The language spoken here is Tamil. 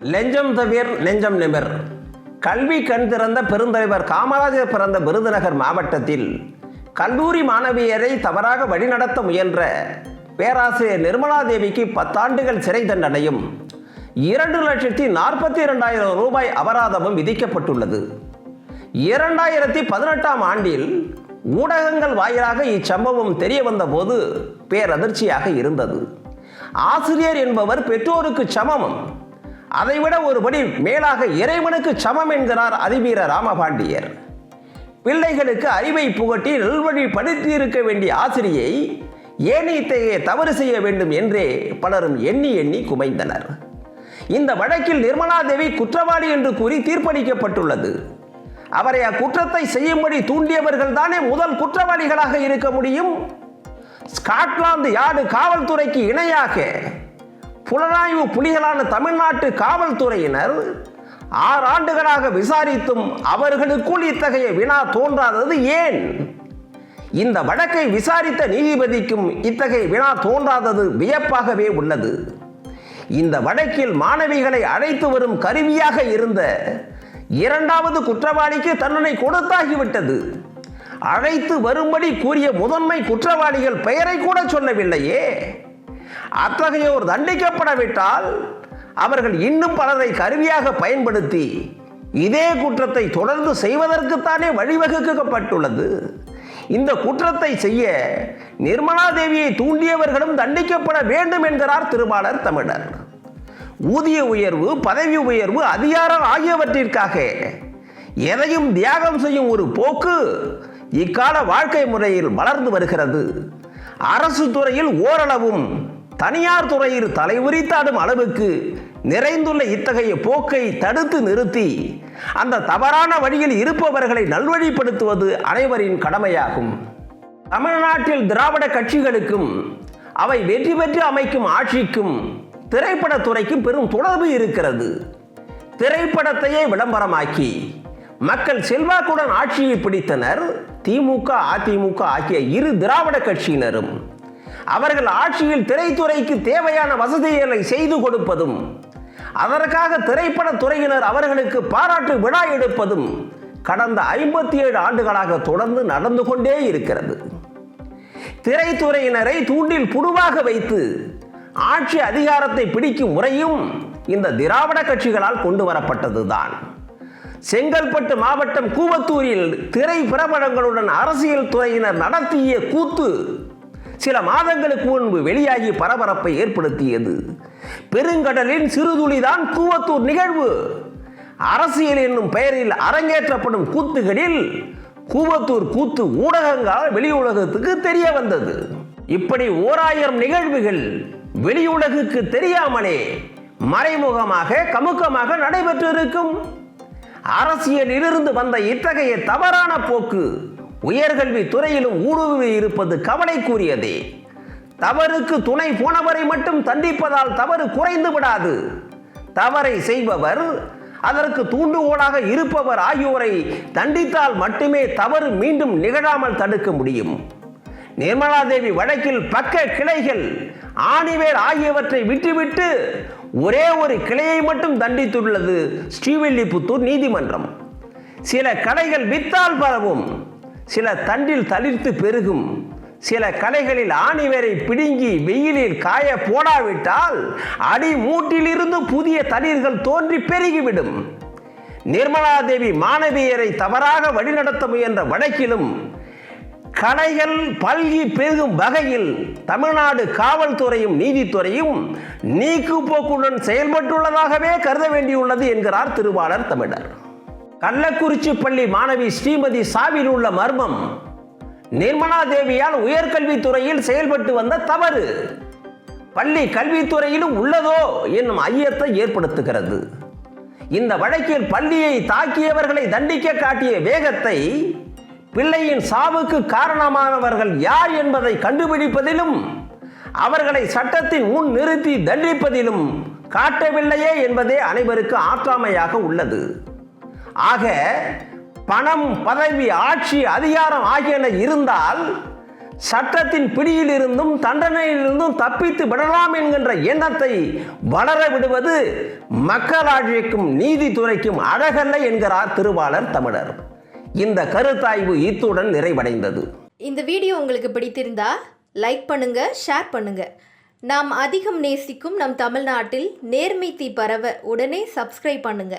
லெஞ்சம் தவிர் நெஞ்சம் நிமிர். கல்வி கண் திறந்த பெருந்தலைவர் காமராஜர் பிறந்த விருதுநகர் மாவட்டத்தில் கல்லூரி மாணவியரை தவறாக வழிநடத்த முயன்ற பேராசிரியர் நிர்மலா தேவிக்கு பத்தாண்டுகள் சிறை தண்டனையும் இரண்டு லட்சத்தி நாற்பத்தி இரண்டாயிரம் ரூபாய் அபராதமும் விதிக்கப்பட்டுள்ளது. இரண்டாயிரத்தி பதினெட்டாம் ஆண்டில் ஊடகங்கள் வாயிலாக இச்சம்பவம் தெரிய வந்தபோது பேரதிர்ச்சியாக இருந்தது. ஆசிரியர் என்பவர் பெற்றோருக்கு சமமம் அதைவிட ஒருபடி மேலாக இறைவனுக்கு சமம் என்கிறார் அதிவீர ராமபாண்டியர். பிள்ளைகளுக்கு அறிவை புகட்டி நல்வழி படுத்தி இருக்க வேண்டிய ஆசிரியை ஏன் இத்தகைய தவறு செய்ய வேண்டும் என்றே பலரும் எண்ணி எண்ணி குமைந்தனர். இந்த வழக்கில் நிர்மலா தேவி குற்றவாளி என்று கூறி தீர்ப்பளிக்கப்பட்டுள்ளது. அவரை அக்குற்றத்தை செய்யும்படி தூண்டியவர்கள் தானே முதல் குற்றவாளிகளாக இருக்க முடியும்? ஸ்காட்லாந்து யார்டு காவல்துறைக்கு இணையாக புலனாய்வு புலிகளான தமிழ்நாட்டு காவல்துறையினர் ஆறு ஆண்டுகளாக விசாரித்தும் அவர்களுக்குள் இத்தகைய வினா தோன்றாதது ஏன்? இந்த வழக்கை விசாரித்த நீதிபதிக்கும் இத்தகைய வினா தோன்றாதது வியப்பாகவே உள்ளது. இந்த வழக்கில் மாணவிகளை அழைத்து வரும் கருவியாக இருந்த இரண்டாவது குற்றவாளிக்கு தண்டனை கொடுத்தாகிவிட்டது. அழைத்து வரும்படி கூறிய முதன்மை குற்றவாளிகள் பெயரை கூட சொல்லவில்லையே. அத்தகையோர் தண்டிக்கப்படவிட்டால் அவர்கள் இன்னும் பலரை கருவியாக பயன்படுத்தி இதே குற்றத்தை தொடர்ந்து செய்வதற்குத்தானே வழிவகுக்கப்பட்டுள்ளது. இந்த குற்றத்தை செய்ய நிர்மலா தேவியை தூண்டியவர்களும் தண்டிக்கப்பட வேண்டும் என்கிறார் திருமாலர் தமிழர். ஊதிய உயர்வு பதவி உயர்வு அதிகாரம் ஆகியவற்றிற்காக எதையும் தியாகம் செய்யும் ஒரு போக்கு இக்கால வாழ்க்கை முறையில் வளர்ந்து வருகிறது. அரசு துறையில் ஓரளவும் தனியார் துறையில் தலைவுரித்தாடும் அளவுக்கு நிறைந்துள்ள இத்தகைய போக்கை தடுத்து நிறுத்தி அந்த தவறான வழியில் இருப்பவர்களை நல்வழிப்படுத்துவது அனைவரின் கடமையாகும். தமிழ்நாட்டில் திராவிட கட்சிகளுக்கும் அவை வெற்றி பெற்று அமைக்கும் ஆட்சிக்கும் திரைப்படத்துறைக்கும் பெரும் தொடர்பு இருக்கிறது. திரைப்படத்தையே விளம்பரமாக்கி மக்கள் செல்வாக்குடன் ஆட்சியை பிடித்தனர். திமுக அதிமுக ஆகிய இரு திராவிட கட்சியினரும். அவர்கள் ஆட்சியில் திரைத்துறைக்கு தேவையான வசதிகளை செய்து கொடுப்பதும் அதற்காக திரைப்பட துறையினர் அவர்களுக்கு பாராட்டு விழா எடுப்பதும் கடந்த ஐம்பத்தி ஏழு ஆண்டுகளாக தொடர்ந்து நடந்து கொண்டே இருக்கிறது. திரைத்துறையினரை தூண்டில் புடுவாக வைத்து ஆட்சி அதிகாரத்தை பிடிக்கும் முறையும் இந்த திராவிட கட்சிகளால் கொண்டு வரப்பட்டதுதான். செங்கல்பட்டு மாவட்டம் கூவத்தூரில் திரை பிரபலங்களுடன் அரசியல் துறையினர் நடத்திய கூத்து சில மாதங்களுக்கு முன்பு வெளியாகி பரபரப்பை ஏற்படுத்தியது. பெருங்கடலின் சிறுதுளிதான் கூவத்தூர் நிகழ்வு. அரசியல் என்னும் பெயரில் அரங்கேற்றப்படும் கூத்துகளில் கூவத்தூர் கூத்து ஊடகங்களால் வெளி உலகத்துக்கு தெரிய வந்தது. இப்படி ஓராயிரம் நிகழ்வுகள் வெளியுலகுக்கு தெரியாமலே மறைமுகமாக கமுக்கமாக நடைபெற்றிருக்கும். அரசியலிலிருந்து வந்த இத்தகைய தவறான போக்கு உயர்கல்வி துறையிலும் ஊடுருவி இருப்பது கவலைக்குரியதே. தவறுக்கு துணை போனவரை மட்டும் தண்டிப்பதால் தவறு குறைந்து விடாது. தவறை செய்பவர் அதற்கு தூண்டுகோலாக இருப்பவர் ஆகியோரை தண்டித்தால் மட்டுமே தவறு மீண்டும் நிகழாமல் தடுக்க முடியும். நிர்மலாதேவி வழக்கில் பக்க கிளைகள் ஆணிவேர் ஆகியவற்றை விட்டுவிட்டு ஒரே ஒரு கிளையை மட்டும் தண்டித்துள்ளது ஸ்ரீவில்லிபுத்தூர் நீதிமன்றம். சில கடைகள் வித்தால் பரவும். சில தண்டில் தளிர்த்து பெருகும். சில கலைகளில் ஆணிவேரை பிடுங்கி வெயிலில் காய போடாவிட்டால் அடி மூட்டிலிருந்து புதிய தளிர்கள் தோன்றி பெருகிவிடும். நிர்மலாதேவி மாணவியரை தவறாக வழிநடத்த முயன்ற வழக்கிலும் கலைகள் பல்கி பெருகும் வகையில் தமிழ்நாடு காவல்துறையும் நீதித்துறையும் நீக்கு போக்குடன் செயல்பட்டுள்ளதாகவே கருத வேண்டியுள்ளது என்கிறார் திருவாளர் தமிழர். கள்ளக்குறிச்சி பள்ளி மாணவி ஸ்ரீமதி சாவில் உள்ள மர்மம். நிர்மலா தேவியால் உயர்கல்வித்துறையில் செயல்பட்டு வந்த தவறு. பள்ளி கல்வித்துறையிலும் உள்ளதோ என்னும் ஐயத்தை ஏற்படுத்துகிறது. இந்த வழக்கில் பள்ளியை தாக்கியவர்களை தண்டிக்க காட்டிய வேகத்தை பிள்ளையின் சாவுக்கு காரணமானவர்கள் யார் என்பதை கண்டுபிடிப்பதிலும் அவர்களை சட்டத்தின் முன் நிறுத்தி தண்டிப்பதிலும் காட்டவில்லையே என்பதே அனைவருக்கு ஆற்றாமையாக உள்ளது. ஆக பணம் பதவி ஆட்சி அதிகாரம் ஆகியன இருந்தால் சட்டத்தின் பிடியிலிருந்தும் தண்டனையிலிருந்தும் தப்பித்து விடலாம் என்கின்ற எண்ணத்தை வளர விடுவது மக்களாட்சிக்கும் நீதித்துறைக்கும் அழகல்ல என்கிறார் திருவாளர் தமிழர். இந்த கருத்தாய்வு இத்துடன் நிறைவடைந்தது. இந்த வீடியோ உங்களுக்கு பிடித்திருந்தா லைக் பண்ணுங்க ஷேர் பண்ணுங்க. நாம் அதிகம் நேசிக்கும் நம் தமிழ்நாட்டில் நேர்மை தீ பரவ உடனே சப்ஸ்கிரைப் பண்ணுங்க.